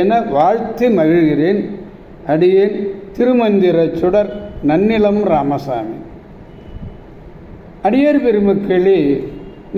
என வாழ்த்தி மகிழ்கிறேன். அடியேன் திருமந்திர சுடர் நன்னிலம் ராமசாமி. அடியர் பெருமக்களே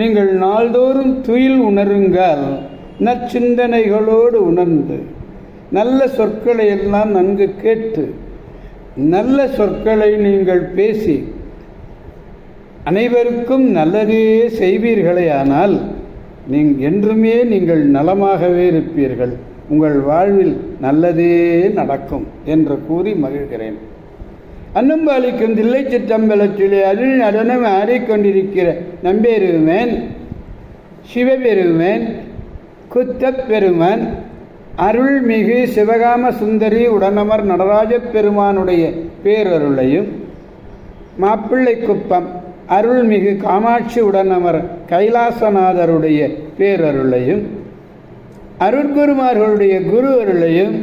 நீங்கள் நாள்தோறும் துயில் உணருங்கள். நற்சிந்தனைகளோடு உணர்ந்து நல்ல சொற்களை எல்லாம் நன்கு கேட்டு நல்ல சொற்களை நீங்கள் பேசி அனைவருக்கும் நல்லதே செய்வீர்களே ஆனால் நீங் என்றுமே நீங்கள் நலமாகவே இருப்பீர்கள். உங்கள் வாழ்வில் நல்லதே நடக்கும் என்று கூறி மகிழ்கிறேன். அன்னம்பாலிக்கும் தில்லை சிற்றம்பலத்திலே அருள் நடனம் ஆடிக்கொண்டிருக்கிற நம்பெருமேன் சிவபெருமேன் குத்தப் பெருமன் அருள்மிகு சிவகாம சுந்தரி உடனமர் நடராஜ பெருமானுடைய பேரருளையும் மாப்பிள்ளை குப்பம் அருள்மிகு காமாட்சி உடனமர் கைலாசநாதருடைய பேரருளையும் அருட்குருமார்களுடைய குரு அருளையும்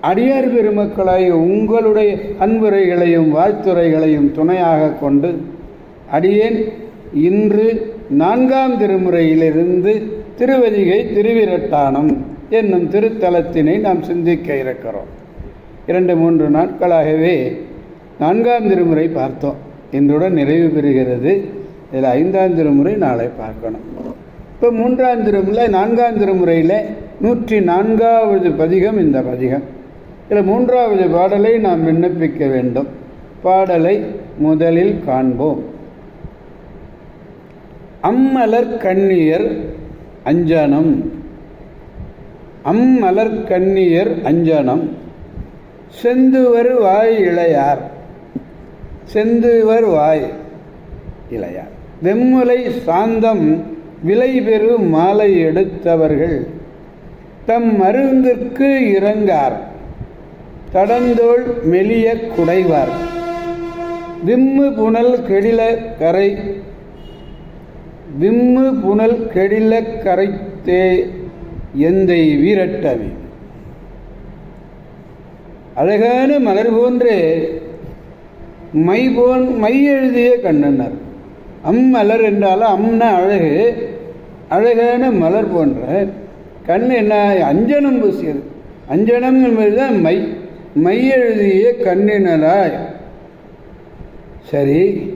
அடியார் பெருமக்களாய் உங்களுடைய அன்புரைகளையும் வாழ்த்துறைகளையும் துணையாக கொண்டு அடியேன் இன்று நான்காம் திருமுறையிலிருந்து திருவதிகை திருவிரட்டானம் என்னும் திருத்தலத்தினை நாம் சிந்திக்க இருக்கிறோம். இரண்டு மூன்று நாட்களாகவே நான்காம் திருமுறை பார்த்தோம். இன்றுடன் நிறைவு பெறுகிறது. இதில் ஐந்தாம் திருமுறை நாளை பார்க்கணும். இப்போ மூன்றாம் திருமுறை நான்காம் திருமுறையில் நூற்றி நான்காவது பதிகம் இந்த பதிகம். இதில் மூன்றாவது பாடலை நாம் விண்ணப்பிக்க வேண்டும். பாடலை முதலில் காண்போம். அம்மலர் கண்ணியர் அஞ்சனம். அம்மலர் கண்ணியர் அஞ்சனம். செந்துவர் வாய் இளையார். செந்துவர் வாய் இளையார். வெம்முலை சாந்தம் விலை பெறு மாலை எடுத்தவர்கள் தம் மருந்திற்கு இறங்கார். தடந்தோள் மெலிய குடைவார். விம்மு புனல் கெடில கரை விம்மு புனல் கெடில கரைத்தே எந்தை வீரட்டவி. அழகான மலர் போன்றே மை போன் மை எழுதிய கண்ணனர் அம்மலர் என்றாலும் அம்ன அழகு. அழகான மலர் போன்ற கண் என்ன அஞ்சனம் பூசியது. அஞ்சனம் என்பதுதான் மை. மை எழுதிய கண்ணினராய் சரி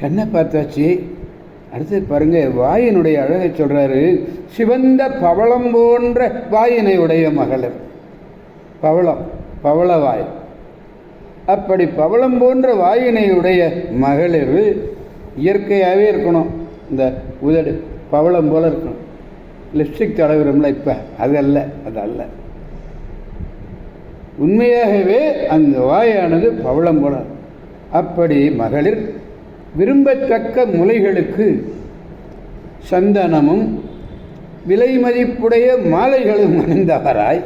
கண்ணை பார்த்தாச்சு. அடுத்து பாருங்க வாயினுடைய அழகை சொல்றாரு. சிவந்த பவளம் போன்ற வாயினை உடைய மகளிர் பவளம் பவளவாய் அப்படி பவளம் போன்ற வாயினை உடைய மகளிர் இயற்கையாகவே இருக்கணும். இந்த உதடு. பவளம் போல இருக்கணும். லிப்ஸ்டிக் தடவுறோம்ல இப்போ. அது அல்ல அது அல்ல. உண்மையாகவே அந்த வாயானது பவளம் போல. அப்படி மகளிர் விரும்பத்தக்க முலைகளுக்கு சந்தனமும் விலை மதிப்புடைய மாலைகளும் அணிந்தவராய்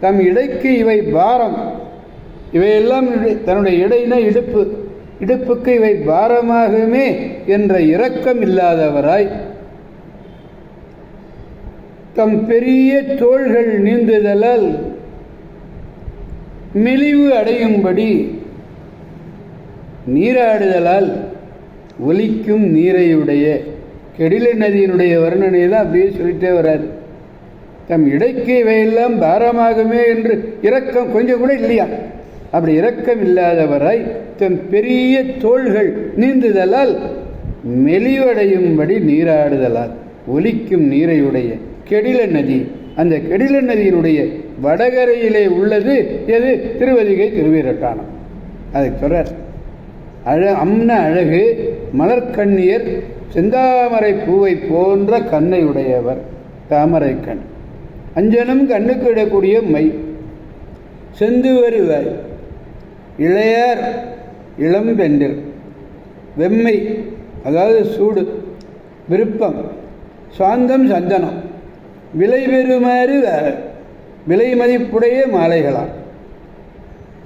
தம் இடைக்கு இவை பாரம். இவையெல்லாம் தன்னுடைய இடையின இடுப்பு. இடுப்புக்கு இவை பாரமாகுமே என்ற இரக்கம் இல்லாதவராய் தம் பெரிய தோள்கள் நீந்துதலால் மெலிவு அடையும்படி நீராடுதலால் ஒலிக்கும் நீரையுடைய கெடில நதியினுடைய வர்ணனை தான் அப்படியே சொல்லிட்டே வர்றார். தம் இடைக்கு இவையெல்லாம் பாரமாகுமே என்று இரக்கம் கொஞ்சம் கூட இல்லையா? அப்படி இரக்கம் இல்லாதவராய் தம் பெரிய தோள்கள் நீந்துதலால் மெலிவடையும்படி நீராடுதலால் ஒலிக்கும் நீரையுடைய கெடில நதி அந்த கெடில நதியினுடைய வடகரையிலே உள்ளது எது? திருவதிகை திருவீரட்டானம். அதை சொல்றார். அழ அம்ன அழகு மலர்கண்ணியர் செந்தாமரை பூவை போன்ற கண்ணை உடையவர் தாமரை கண். அஞ்சனம் கண்ணுக்கு இடக்கூடிய மை செந்து வருவாய் இளையர் இளம் வெம்மை அதாவது சூடு விருப்பம் சாந்தம் சந்தனம் விலை பெறுமாறு விலை மதிப்புடைய மாலைகளாம்.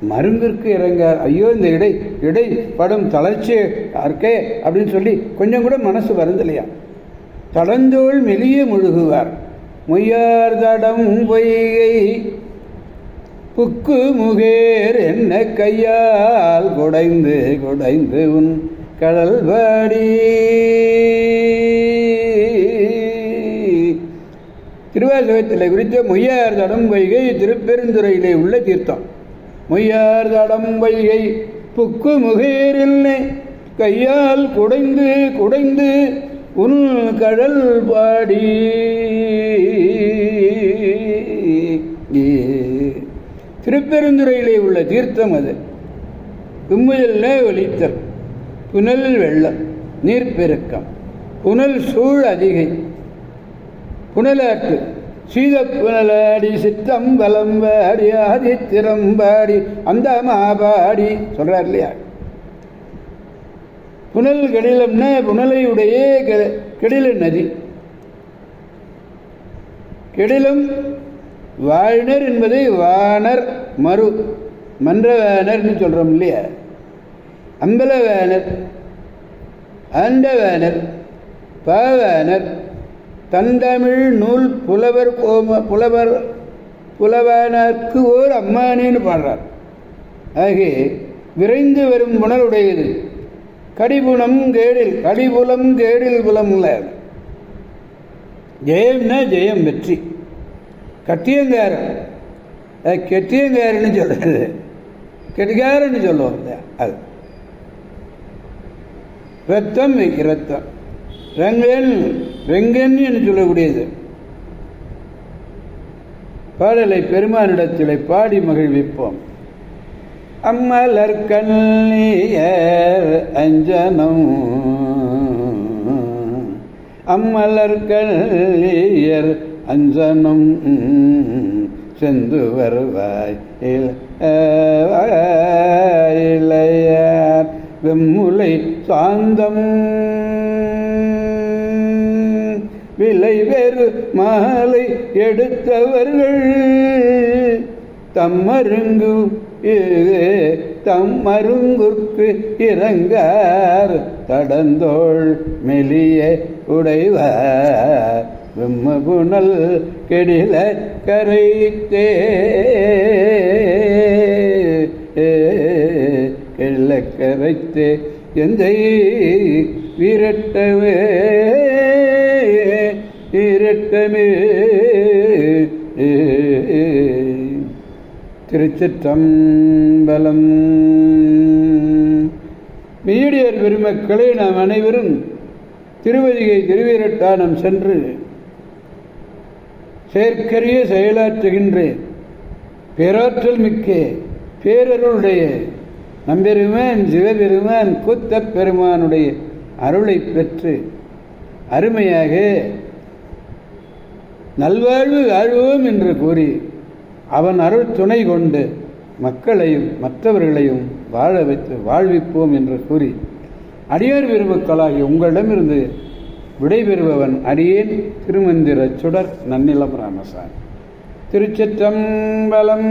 மருங்கிற்கு இறங்கார் ஐயோ இந்த இடை இடை படும் தளர்ச்சி இருக்கே அப்படின்னு சொல்லி கொஞ்சம் கூட மனசு வருந்தலையா? தடந்தோள் மெலிய முழுகுவார். மொய்யார் தடம் பொய்கை புக்கு முகேர் என்ன கையால் குடைந்து குடைந்து உன் கடல் பாடி திருவாசகத்தில் குறித்த மொய்யார் தடம் வைகை திருப்பெருந்துறையிலே உள்ள தீர்த்தம். மொய்யார் தடம் வைகை புக்கு முகேரில் கையால் குடைந்து குடைந்து உன் கடல் பாடி திருப்பெருந்துறையிலே உள்ள தீர்த்தம் அது. கும்முதல்ல ஒலித்தல் புனல் வெள்ளம் நீர்ப்பெருக்கம் புனல் சூழ் அதிகை. புனலாட்டு சீத புனலாடி சித்தம் வலம்பாடி ஆதித்திரம்பாடி அந்த மாபாடி சொல்றார் இல்லையா? புனல் கடிலம்னா புனலையுடைய கெடில நதி கெடிலம் வாழ்னர் என்பதை வானர் மறு மன்றவேனர்னு சொல்கிறோம் இல்லையா? அம்பலவேனர் ஆண்டவேனர் பாவேனர் தந்தமிழ் நூல் புலவர் கோம புலவர் புலவனர்க்கு ஓர் அம்மானேன்னு பாடுறார். ஆகவே விரைந்து வரும் உணருடையது கடிபுணம் கேடில் கடிபுலம் கேடில் புலம்ல. ஜெயம்னா ஜெயம் வெற்றி. கட்டியங்காரன். கெட்டியங்காரன்னு சொல்கிறது கெட்டிகாரன்னு சொல்லுவோம். இல்லையா அது. ரத்தம் ரத்தம். ரங்கன் ரெங்கன் என்று சொல்லக்கூடியது. பாடலை பெருமானிடத்திலே பாடி மகிழ்விப்போம். அம்மலர் கண்ணியர் அஞ்சனம். அம்மலர் கண்ணியர் அஞ்சனும் செந்து வருவாய் இளையார் வெம்முலை சாந்தம். விலை வேறு மாலை எடுத்தவர்கள் தம்மருங்கு தம்மருங்குற்கு இறங்கார் தடந்தோள் மெலிய உடைவார். வெம்மபுணல் கெடில கரைத்தே. கெள்ள கரைத்தே. எந்தை விரட்டவே. இரட்டமே. திருச்சிற்றம்பலம். மீடியர் பெருமக்களை நாம் அனைவரும் திருவதிகை திருவீரட்டானம் சென்று செயற்கரிய செயலாற்றுகின்றேன் பேராற்றல் மிக்க. பேரருளுடைய. நம்பெருமான் சிவபெருமான் கூத்த பெருமானுடைய அருளை பெற்று அருமையாக நல்வாழ்வு வாழ்வோம் என்று கூறி அவன் அருள் துணை கொண்டு மக்களையும் மற்றவர்களையும் வாழ வைத்து வாழ்விப்போம் என்று கூறி அடியார் பெருமக்களாகி உங்களிடமிருந்து விடைபெறுபவன் அடியேன் திருமந்திர சுடர் நன்னிலம் ராமசாமி திருச்சிற்றம்பலம்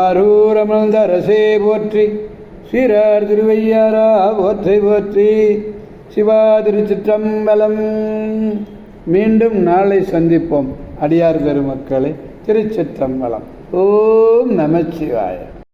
ஆரூரமர்ந்த அரசே போற்றி சீரார் திருவையாரா போற்றை போற்றி சிவா திருச்சிற்றம்பலம். மீண்டும் நாளை சந்திப்போம். அடியார் பெருமக்களை திருச்சிற்றம்பலம். ஓம் நமச்சிவாய